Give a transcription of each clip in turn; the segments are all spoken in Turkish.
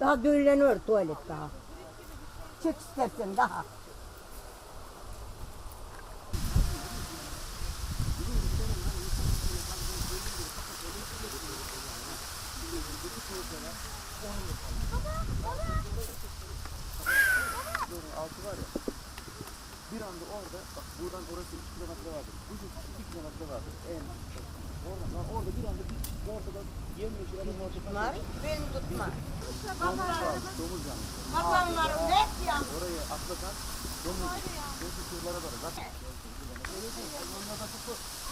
Daha döyleniyor tuvalet daha. Çek istersen daha. altı var ya. Bir anda orada bak buradan orası 2 kilometre vardır. Bu 2 kilometre vardır. En Oradan lan orada bir anda bir ortada yemyeşil adam orada Beni tutma. domuz yanmış. Babamlarım ne ya? Oraya atlasan domuz domuz kırlara var. Bak.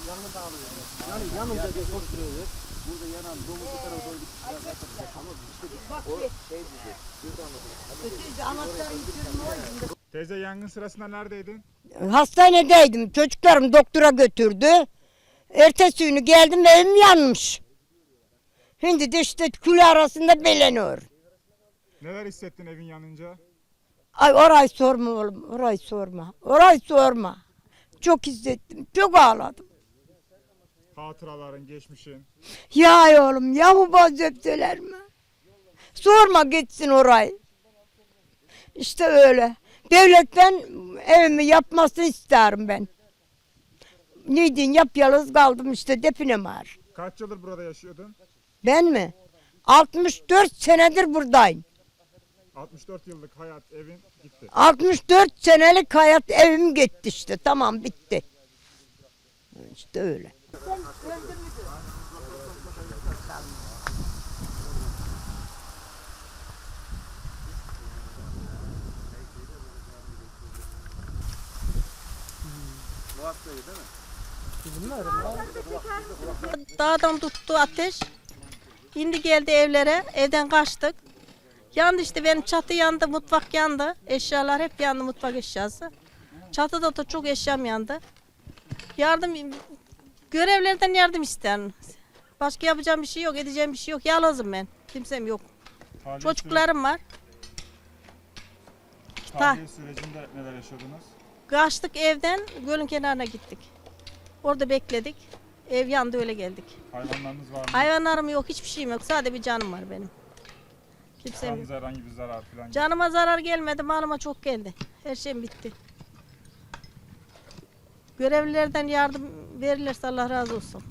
Yanına dağılıyor. Yani yanınca diye koşturuyor. Burada yanan domuz bu tarafa doğru gitmiş. Ama işte o şey dedi. Bir anlatıyor. Anahtarın yitiriyor. Teyze yangın sırasında neredeydin? Hastanedeydim. Çocuklarım doktora götürdü. Ertesi günü geldim evim yanmış. Şimdi de işte kül arasında beleniyor. Neler hissettin evin yanınca? Ay orayı sorma oğlum. Orayı sorma. Orayı sorma. Çok hissettim. Çok ağladım. Hatıraların, geçmişin. Ya oğlum ya bu bazı mi? Sorma gitsin orayı. İşte öyle. Devletten evimi yapmasını isterim ben. Neydin yap yalnız kaldım işte depinem var. Kaç yıldır burada yaşıyordun? Ben mi? 64 senedir buradayım. 64 yıllık hayat, evin gitti. 64 senelik hayat evim gitti işte. Tamam bitti. İşte öyle. Bu hastaydı değil mi? Dağdan tuttu ateş. Şimdi geldi evlere. Evden kaçtık. Yandı işte benim çatı yandı, mutfak yandı. Eşyalar hep yandı mutfak eşyası. Çatıda da çok eşyam yandı. Yardım görevlerden yardım isterim. Başka yapacağım bir şey yok, edeceğim bir şey yok. Yalnızım ben. Kimsem yok. Tahliye Çocuklarım var. tahliye sürecinde neler yaşadınız? Kaçtık evden, gölün kenarına gittik. Orada bekledik. Ev yandı öyle geldik. Hayvanlarınız var mı? Hayvanlarım yok, hiçbir şeyim yok. Sadece bir canım var benim. Kimsem yok. Canınıza herhangi bir zarar falan. Canıma zarar gelmedi, malıma çok geldi. Her şeyim bitti. Görevlilerden yardım verirlerse Allah razı olsun.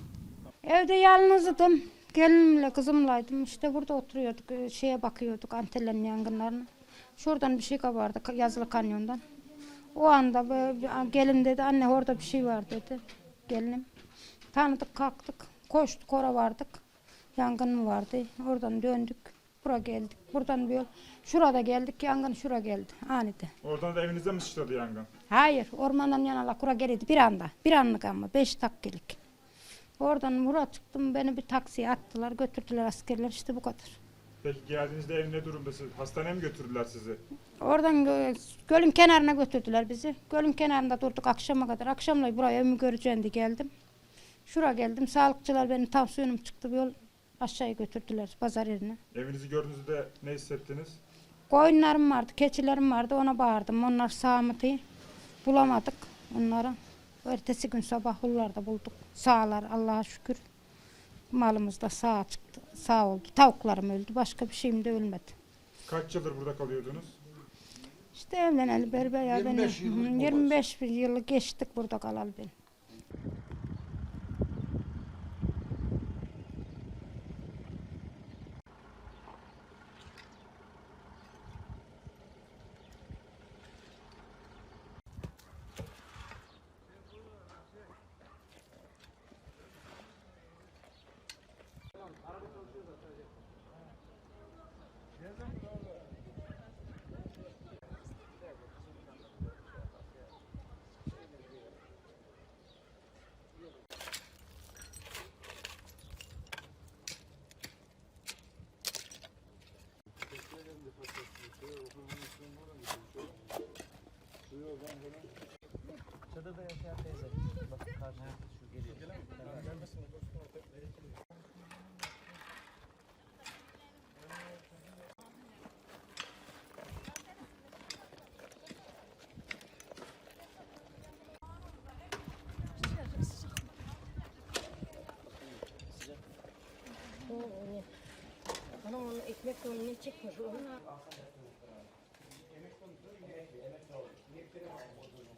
Evde yalnızdım. Gelinimle kızımlaydım. İşte burada oturuyorduk. e, Şeye bakıyorduk antenlerin yangınlarına. Şuradan bir şey kabardı ka- yazılı kanyondan. O anda böyle bir- gelin dedi anne orada bir şey var dedi. Gelinim. Tanıdık kalktık. Koştuk ora vardık. Yangın vardı? Oradan döndük. Bura geldik. Buradan böyle şurada geldik. Yangın şura geldi. Aniden. Oradan da evinizde mi sıçradı yangın? Hayır, ormandan yanala kura geldi bir anda. Bir anlık ama, beş dakikalık. Oradan Murat çıktım, beni bir taksiye attılar, götürdüler askerler, işte bu kadar. Peki geldiğinizde ev ne durumda? Siz- Hastaneye mi götürdüler sizi? Oradan gö- gölün kenarına götürdüler bizi. Gölün kenarında durduk akşama kadar. Akşamla buraya evimi göreceğim diye geldim. Şura geldim, sağlıkçılar benim tansiyonum çıktı, bir yol aşağıya götürdüler pazar yerine. Evinizi gördüğünüzde ne hissettiniz? Koyunlarım vardı, keçilerim vardı, ona bağırdım. Onlar sağmadı, bulamadık onları. Ertesi gün sabah hullarda bulduk. Sağlar Allah'a şükür. Malımız da sağ çıktı, sağ oldu. Tavuklarım öldü, başka bir şeyim de ölmedi. Kaç yıldır burada kalıyordunuz? İşte evleneli beri bayağı 25 benim, 25 bir yılı geçtik burada kalalı benim. Anam onun ekmek önüne Beni çekme. Büyük şehir